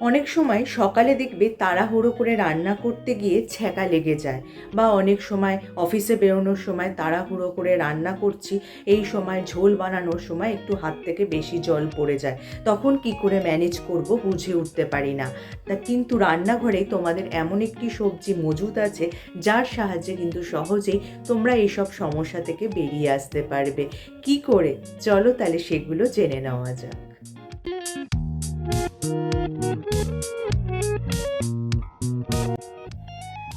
অনেক সময় সকালে দেখবে তাড়াহুড়ো করে রান্না করতে গিয়ে ছ্যাঁকা লেগে যায়। বা অনেক সময় অফিসে বেরোনোর সময় তাড়াহুড়ো করে রান্না করছি, এই সময় ঝোল বানানোর সময় একটু হাত থেকে বেশি জল পড়ে যায়। তখন কি করে ম্যানেজ করব বুঝে উঠতে পারি না। তা কিন্তু রান্নাঘরে তোমাদের এমন একটি সবজি মজুদ আছে, যার সাহায্যে কিন্তু সহজেই তোমরা এইসব সমস্যা থেকে বেরিয়ে আসতে পারবে। কি করে? চলো তাহলে সেগুলো জেনে নেওয়া যাক।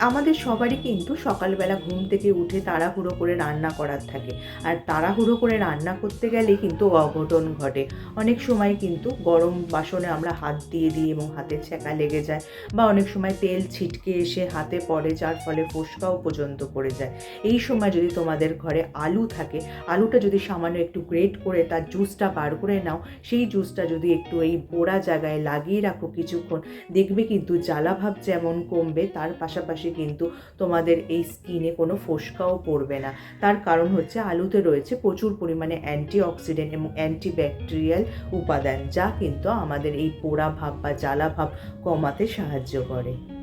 আমাদের সবারই কিন্তু সকালবেলা ঘুম থেকে উঠে তাড়াহুড়ো করে রান্না করার থাকে। আর তাড়াহুড়ো করে রান্না করতে গেলে কিন্তু অঘটন ঘটে। অনেক সময় কিন্তু গরম বাসনে আমরা হাত দিয়ে দিই এবং হাতে ছ্যাঁকা লেগে যায় বা অনেক সময় তেল ছিটকে এসে হাতে পড়ে, যার ফলে ফোসকাও পর্যন্ত পড়ে যায়। এই সময় যদি তোমাদের ঘরে আলু থাকে, আলুটা যদি সামান্য একটু গ্রেট করে তার জুসটা বার করে নাও, সেই জুসটা যদি একটু এই পোড়া জায়গায় লাগিয়ে রাখো কিছুক্ষণ, দেখবে কিন্তু জ্বালাভাব যেমন কমবে, তার পাশাপাশি কিন্তু তোমাদের এই স্কিনে কোনো ফোসকাও পড়বে না। তার কারণ হচ্ছে আলুতে রয়েছে প্রচুর পরিমাণে অ্যান্টি অক্সিডেন্ট এবং অ্যান্টিব্যাকটেরিয়াল উপাদান, যা কিন্তু আমাদের এই পোড়া ভাব বা জ্বালা ভাব কমাতে সাহায্য করে।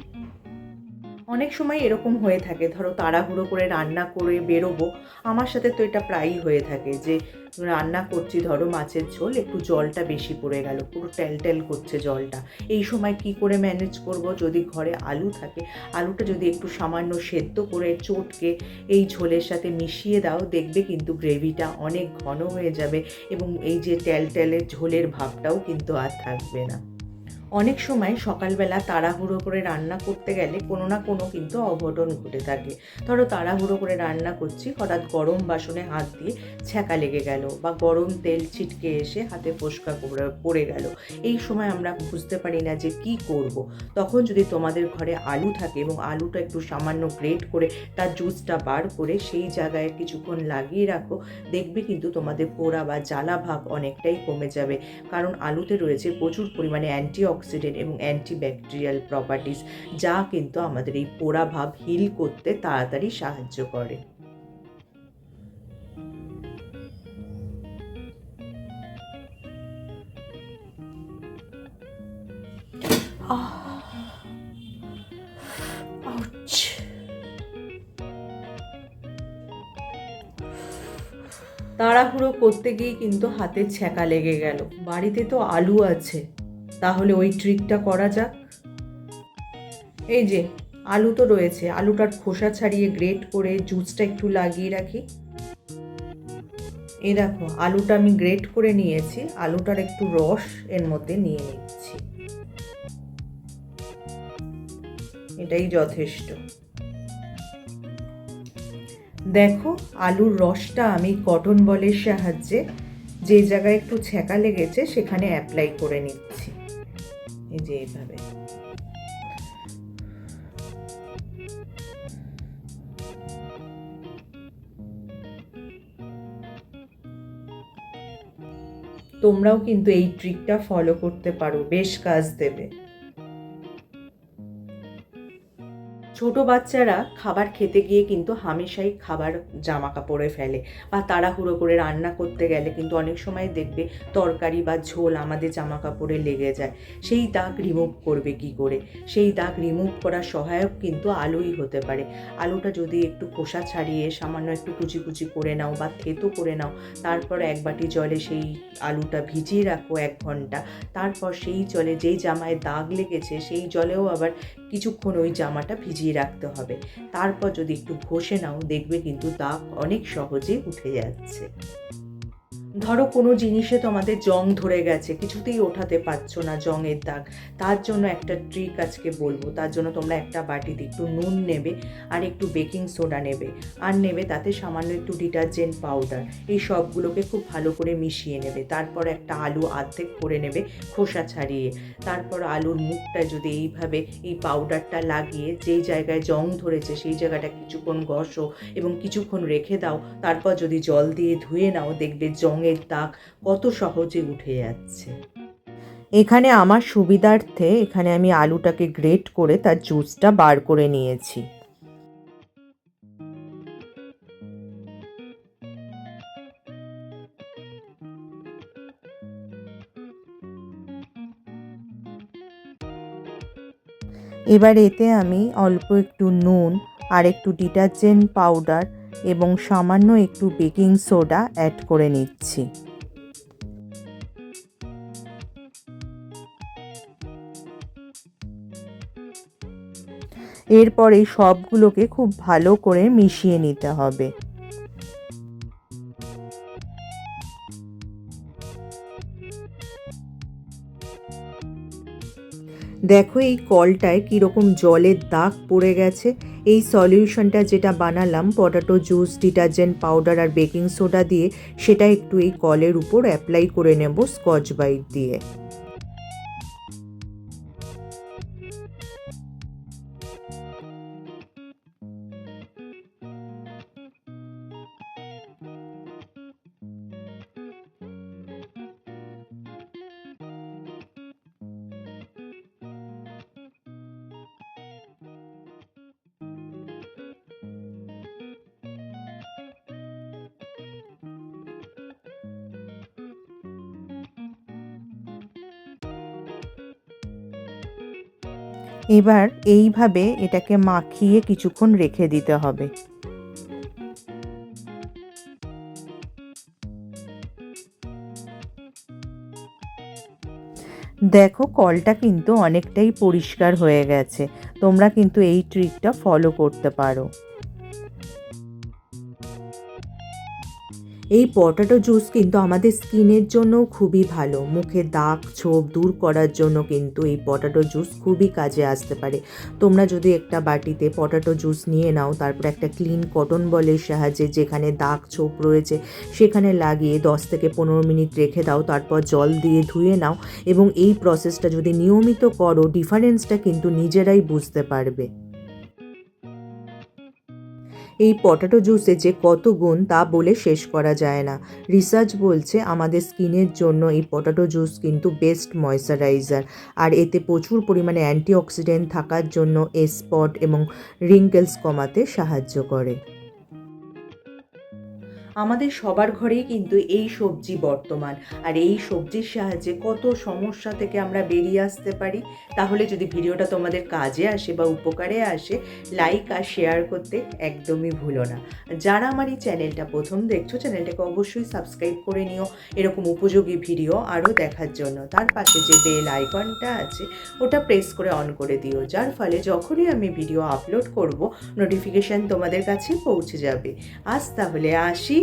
অনেক সময় এরকম হয়ে থাকে। ধরো তাড়াহুড়ো করে রান্না করে বেরোবো, আমার সাথে তো এটা প্রায়ই হয়ে থাকে যে, রান্না করছি, ধরো মাছের ঝোল, একটু জলটা বেশি পড়ে গেল, পুরো টেল করছে জলটা। এই সময় কি করে ম্যানেজ করব? যদি ঘরে আলু থাকে, আলুটা যদি একটু সামান্য সেদ্ধ করে চটকে এই ঝোলের সাথে মিশিয়ে দাও, দেখবে কিন্তু গ্রেভিটা অনেক ঘন হয়ে যাবে এবং এই যে টেল টেলের ঝোলের ভাবটাও কিন্তু আর থাকবে না। অনেক সময় সকালবেলা তাড়াহুড়ো করে রান্না করতে গেলে কোনো না কোনো কিন্তু অঘটন ঘটে থাকে। ধরো তাড়াহুড়ো করে রান্না করছি, হঠাৎ গরম বাসনে হাত দিয়ে ছ্যাঁকা লেগে গেল বা গরম তেল ছিটকে এসে হাতে ফোসকা পড়ে- গেল। এই সময় আমরা বুঝতে পারি না যে কি করব। তখন যদি তোমাদের ঘরে আলু থাকে এবং আলুটা একটু সামান্য গ্রেট করে তার জুসটা বার করে সেই জায়গায় কিছুক্ষণ লাগিয়ে রাখো, দেখবে কিন্তু তোমাদের পোড়া বা জ্বালা ভাব অনেকটাই কমে যাবে। কারণ আলুতে রয়েছে প্রচুর পরিমাণে অ্যান্টি অক্সিডেন্ট এবং অ্যান্টিব্যাকটেরিয়াল প্রপার্টিস যা কিন্তু আমাদের এই পোড়া ভাব হিল করতে তাড়াতাড়ি সাহায্য করে. তাড়াহুড়ো করতে গিয়ে কিন্তু হাতে ছ্যাঁকা লেগে গেল। বাড়িতে তো আলু আছে। তাহলে ওই ট্রিকটা করা যাক। এই যে, আলু তো রয়েছে। আলুটার খোসা ছাড়িয়ে গ্রেট করে জুসটা একটু লাগিয়ে রাখি। এই দেখো, আলুটা আমি গ্রেট করে নিয়েছি। আলুটার একটু রস এর মধ্যে নিয়ে নিচ্ছি। এটাই যথেষ্ট। দেখো, আলুর রসটা আমি কটন বলের সাহায্যে যে জায়গায় একটু ছ্যাঁকা লেগেছে, সেখানে অ্যাপ্লাই করে নিচ্ছি। এই যে এইভাবে। তোমরাও কিন্তু এই ট্রিকটা ফলো করতে পারো বেশ কাজ দেবে। ছোট বাচ্চারা খাবার খেতে গিয়ে কিন্তু হামেশাই খাবার জামা কাপড়ে ফেলে বা তাড়াহুড়ো করে রান্না করতে গেলে কিন্তু অনেক সময় দেখবে তরকারি বা ঝোল আমাদের জামা কাপড়ে লেগে যায়। সেই দাগ রিমুভ করবে কি করে? সেই দাগ রিমুভ করার সহায়ক কিন্তু আলুই হতে পারে। আলুটা যদি একটু খোসা ছাড়িয়ে সামান্য একটু কুচি কুচি করে নাও বা থেতো করে নাও, তারপর এক বাটি জলে সেই আলুটা ভিজিয়ে রাখো এক ঘণ্টা। তারপর সেই জলে যেই জামায় দাগ লেগেছে সেই জলেও আবার কিছুক্ষণ ওই জামাটা ভিজিয়ে রাখতে হবে। তারপর যদি একটু ঘষে নাও দেখবে কিন্তু দাগ অনেক সহজে উঠে যাচ্ছে। ধরো কোনো জিনিসে তোমাদের জং ধরে গেছে, কিছুতেই ওঠাতে পারছ না জংয়ের দাগ। তার জন্য একটা ট্রিক আজকে বলব। তার জন্য তোমরা একটা বাটিতে একটু নুন নেবে আর একটু বেকিং সোডা নেবে। আর নেবে তাতে সামান্য একটু ডিটারজেন্ট পাউডার এই সবগুলোকে খুব ভালো করে মিশিয়ে নেবে। তারপর একটা আলু আর্ধেক করে নেবে খোসা ছাড়িয়ে। তারপর আলুর মুখটা যদি এইভাবে এই পাউডারটা লাগিয়ে যেই জায়গায় জং ধরেছে সেই জায়গাটা কিছুক্ষণ ঘষো এবং কিছুক্ষণ রেখে দাও। তারপর যদি জল দিয়ে ধুয়ে নাও, দেখবে রঙের দাগ কত সহজে উঠে যাচ্ছে। এখানে আমার সুবিধার্থে এখানে আমি আলুটাকে গ্রেট করে তার জুসটা বার করে নিয়েছি। এবার এতে আমি অল্প একটু নুন আর একটু ডিটারজেন্ট পাউডার এবং সামান্য একটু বেকিং সোডা অ্যাড করে নিচ্ছি। এরপরে সবগুলোকে খুব ভালো করে মিশিয়ে নিতে হবে। দেখো এই কলটায় কীরকম জলের দাগ পড়ে গেছে। এই সলিউশনটা যেটা বানালাম, পটাটো জুস, ডিটারজেন্ট পাউডার আর বেকিং সোডা দিয়ে, সেটা একটু এই কলের উপর অ্যাপ্লাই করে নেব স্কচ বাইট দিয়ে। এবার এইভাবে এটাকে মাখিয়ে কিছুক্ষণ রেখে দিতে হবে। দেখো কলটা কিন্তু অনেকটাই পরিষ্কার হয়ে গেছে। তোমরা কিন্তু এই ট্রিকটা ফলো করতে পারো। এই পটাটো জুস কিন্তু আমাদের স্কিনের জন্য খুবই ভালো। মুখে দাগ, ছোপ দূর করার জন্য কিন্তু এই পটাটো জুস খুবই কাজে আসতে পারে। তোমরা যদি একটা বাটিতে পটাটো জুস নিয়ে নাও, তারপর একটা ক্লিন কটন বলের সাহায্যে যেখানে দাগ, ছোপ রয়েছে, সেখানে লাগিয়ে দশ থেকে পনেরো মিনিট রেখে দাও, তারপর জল দিয়ে ধুয়ে নাও এবং এই প্রসেসটা যদি নিয়মিত করো ডিফারেন্সটা কিন্তু নিজেরাই বুঝতে পারবে। এই পটাটো জুসে যে কত গুণ তা বলে শেষ করা যায় না। রিসার্চ বলছে আমাদের স্কিনের জন্য এই পটাটো জুস কিন্তু বেস্ট ময়শ্চারাইজার। আর এতে প্রচুর পরিমাণে অ্যান্টিঅক্সিডেন্ট থাকার জন্য এ স্পট এবং রিঙ্কেলস কমাতে সাহায্য করে। আমাদের সবার ঘরেই কিন্তু এই সবজি বর্তমান। আর এই সবজির সাহায্যে কত সমস্যা থেকে আমরা বেরিয়ে আসতে পারি, তাহলে যদি ভিডিওটা তোমাদের কাজে আসে বা উপকারে আসে লাইক আর শেয়ার করতে একদমই ভুলো না। যারা আমার এই চ্যানেলটা প্রথম দেখছ চ্যানেলটাকে অবশ্যই সাবস্ক্রাইব করে নিও। এরকম উপযোগী ভিডিও আরও দেখার জন্য। তার পাশে যে বেল আইকনটা আছে, ওটা প্রেস করে অন করে দিও। যার ফলে যখনই আমি ভিডিও আপলোড করব নোটিফিকেশান তোমাদের কাছে পৌঁছে যাবে। আজ তাহলে আসি।